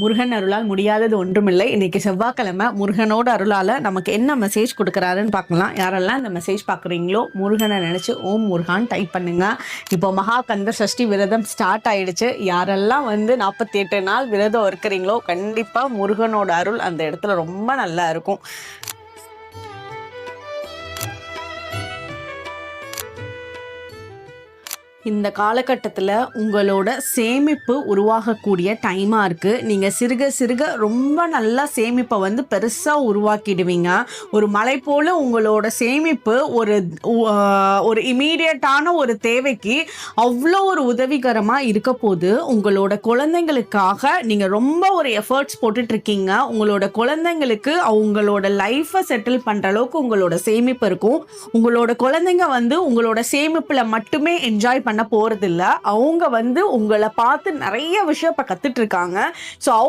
முருகன் அருளால் முடியாதது ஒன்றுமில்லை. இன்னைக்கு செவ்வாய்க்கிழமை முருகனோட அருளால் நமக்கு என்ன மெசேஜ் கொடுக்குறாருன்னு பார்க்கலாம். யாரெல்லாம் இந்த மெசேஜ் பார்க்குறீங்களோ முருகனை நினச்சி ஓம் முருகான் டைப் பண்ணுங்க. இப்போ மகாகந்த சஷ்டி விரதம் ஸ்டார்ட் ஆயிடுச்சு. யாரெல்லாம் வந்து நாற்பத்தி எட்டு நாள் விரதம் இருக்கிறீங்களோ கண்டிப்பாக முருகனோட அருள் அந்த இடத்துல ரொம்ப நல்லா இருக்கும். இந்த காலகட்டத்தில் உங்களோட சேமிப்பு உருவாகக்கூடிய டைமாக இருக்குது நீங்கள் சிறுக சிறுக ரொம்ப நல்லா சேமிப்பை வந்து பெருசாக உருவாக்கிடுவீங்க. ஒரு மலை போல் உங்களோட சேமிப்பு ஒரு ஒரு இமீடியட்டான ஒரு தேவைக்கு அவ்வளோ ஒரு உதவிகரமாக இருக்க போது உங்களோட குழந்தைங்களுக்காக நீங்கள் ரொம்ப ஒரு எஃபர்ட்ஸ் போட்டுட்ருக்கீங்க உங்களோட குழந்தைங்களுக்கு அவங்களோட லைஃப்பை செட்டில் பண்ணுற அளவுக்கு உங்களோட சேமிப்பு இருக்கும். உங்களோட குழந்தைங்க வந்து உங்களோட சேமிப்பில் மட்டுமே என்ஜாய் பண்ண பண்ண போகிறதில்ல அவங்க வந்து உங்களை பார்த்து நிறைய விஷயம் இப்போ கற்றுட்ருக்காங்க ஸோ